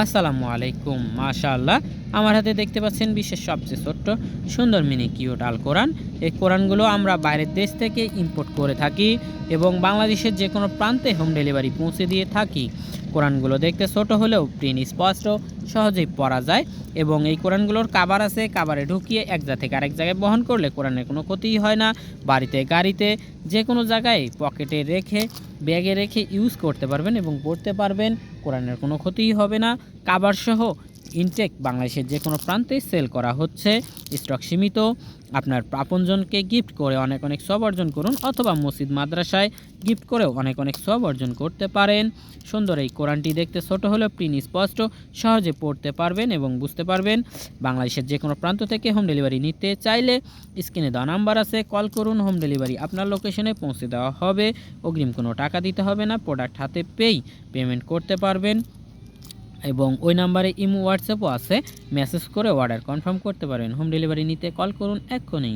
আসসালামু আলাইকুম, মাশাআল্লাহ। আমার হাতে দেখতে পাচ্ছেন বিশ্বের সবচেয়ে ছোট্ট, সুন্দর মিনি কিউট আল কোরআন। এই কোরআনগুলো আমরা বাইরের দেশ থেকে ইম্পোর্ট করে থাকি এবং বাংলাদেশের যে কোনো প্রান্তে হোম ডেলিভারি পৌঁছে দিয়ে থাকি। কোরআনগুলো দেখতে ছোট হলেও প্রিন্ট স্পষ্ট, সহজেই পড়া যায়। এবং এই কোরআনগুলোর কাবার আছে কাবারে ঢুকিয়ে এক জায়গা থেকে আরেক জায়গায় বহন করলে কোরআনের কোনো ক্ষতিই হয় না। বাড়িতে, গাড়িতে যে কোনো জায়গায় পকেটে রেখে ব্যাগে রেখে ইউজ করতে পারবেন এবং পড়তে পারবেন। কোরআনের কোনো ক্ষতিই হবে না। কাবার সহ ইনটেক বাংলাদেশের যে কোনো প্রান্তে সেল করা হচ্ছে। স্টক সীমিত। আপনার আপনজনকে গিফট করে অনেক অনেক সব অর্জন করুন অথবা মসজিদ, মাদ্রাসায় গিফট করেও অনেক অনেক সব অর্জন করতে পারেন। সুন্দর এই কোরআনটি দেখতে ছোট হলেও প্রিন্ট স্পষ্ট, সহজে পড়তে পারবেন এবং বুঝতে পারবেন। বাংলাদেশের যে কোনো প্রান্ত থেকে হোম ডেলিভারি নিতে চাইলে স্ক্রিনে দেওয়া নাম্বার আছে, কল করুন, হোম ডেলিভারি আপনার লোকেশনে পৌঁছে দেওয়া হবে। অগ্রিম কোনো টাকা দিতে হবে না, প্রোডাক্ট হাতে পেয়েই পেমেন্ট করতে পারবেন। এবং ওই নাম্বারে ইমো, হোয়াটসঅ্যাপও আছে। মেসেজ করে অর্ডার কনফার্ম করতে পারেন। হোম ডেলিভারি নিতে কল করুন এক্ষুনি।